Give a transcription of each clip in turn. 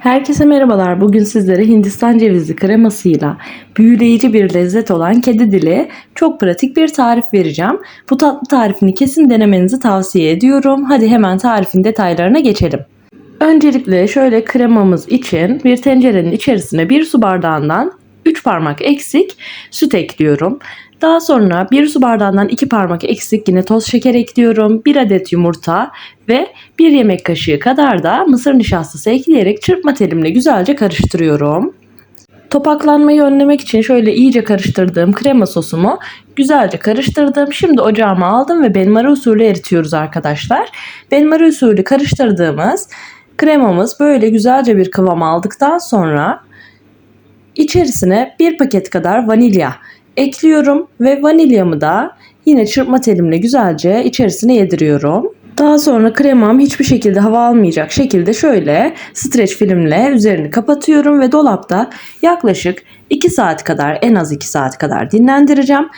Herkese merhabalar. Bugün sizlere Hindistan cevizi kremasıyla büyüleyici bir lezzet olan kedi dili çok pratik bir tarif vereceğim. Bu tatlı tarifini kesin denemenizi tavsiye ediyorum. Hadi hemen tarifin detaylarına geçelim. Öncelikle şöyle kremamız için bir tencerenin içerisine bir su bardağından 3 parmak eksik süt ekliyorum. Daha sonra bir su bardağından 2 parmak eksik yine toz şeker ekliyorum. 1 adet yumurta ve 1 yemek kaşığı kadar da mısır nişastası ekleyerek çırpma telimle güzelce karıştırıyorum. Topaklanmayı önlemek için şöyle iyice karıştırdığım krema sosumu güzelce karıştırdım. Şimdi ocağıma aldım ve benmari usulü eritiyoruz arkadaşlar. Benmari usulü karıştırdığımız kremamız böyle güzelce bir kıvam aldıktan sonra içerisine bir paket kadar vanilya ekliyorum ve vanilyamı da yine çırpma telimle güzelce içerisine yediriyorum. Daha sonra kremam hiçbir şekilde hava almayacak şekilde şöyle streç filmle üzerini kapatıyorum ve dolapta yaklaşık 2 saat kadar en az 2 saat kadar dinlendireceğim.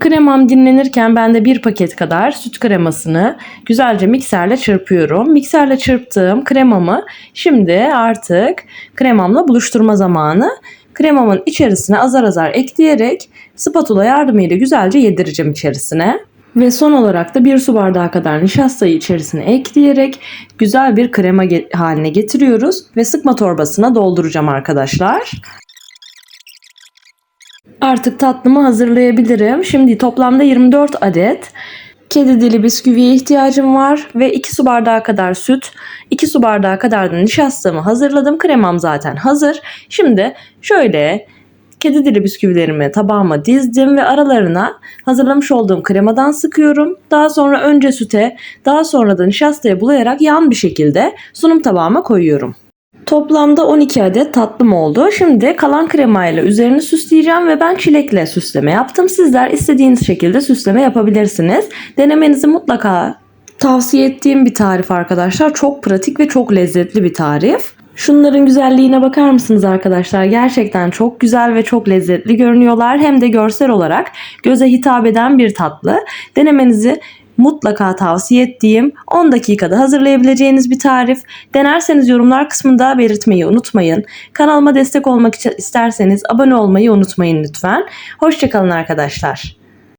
Kremam dinlenirken ben de bir paket kadar süt kremasını güzelce mikserle çırpıyorum. Mikserle çırptığım kremamı şimdi artık kremamla buluşturma zamanı. Kremamın içerisine azar azar ekleyerek spatula yardımıyla güzelce yedireceğim içerisine. Ve son olarak da bir su bardağı kadar nişastayı içerisine ekleyerek güzel bir krema haline getiriyoruz ve sıkma torbasına dolduracağım arkadaşlar. Artık tatlımı hazırlayabilirim. Şimdi toplamda 24 adet kedi dili bisküviye ihtiyacım var ve 2 su bardağı kadar süt, 2 su bardağı kadar da nişastamı hazırladım. Kremam zaten hazır. Şimdi şöyle kedi dili bisküvilerimi tabağıma dizdim ve aralarına hazırlamış olduğum kremadan sıkıyorum. Daha sonra önce süte, daha sonra da nişastaya bulayarak yan bir şekilde sunum tabağıma koyuyorum. Toplamda 12 adet tatlım oldu. Şimdi kalan kremayla üzerini süsleyeceğim ve ben çilekle süsleme yaptım. Sizler istediğiniz şekilde süsleme yapabilirsiniz. Denemenizi mutlaka tavsiye ettiğim bir tarif arkadaşlar. Çok pratik ve çok lezzetli bir tarif. Şunların güzelliğine bakar mısınız arkadaşlar? Gerçekten çok güzel ve çok lezzetli görünüyorlar. Hem de görsel olarak göze hitap eden bir tatlı. Denemenizi mutlaka tavsiye ettiğim 10 dakikada hazırlayabileceğiniz bir tarif. Denerseniz yorumlar kısmında belirtmeyi unutmayın. Kanalıma destek olmak isterseniz abone olmayı unutmayın lütfen. Hoşçakalın arkadaşlar.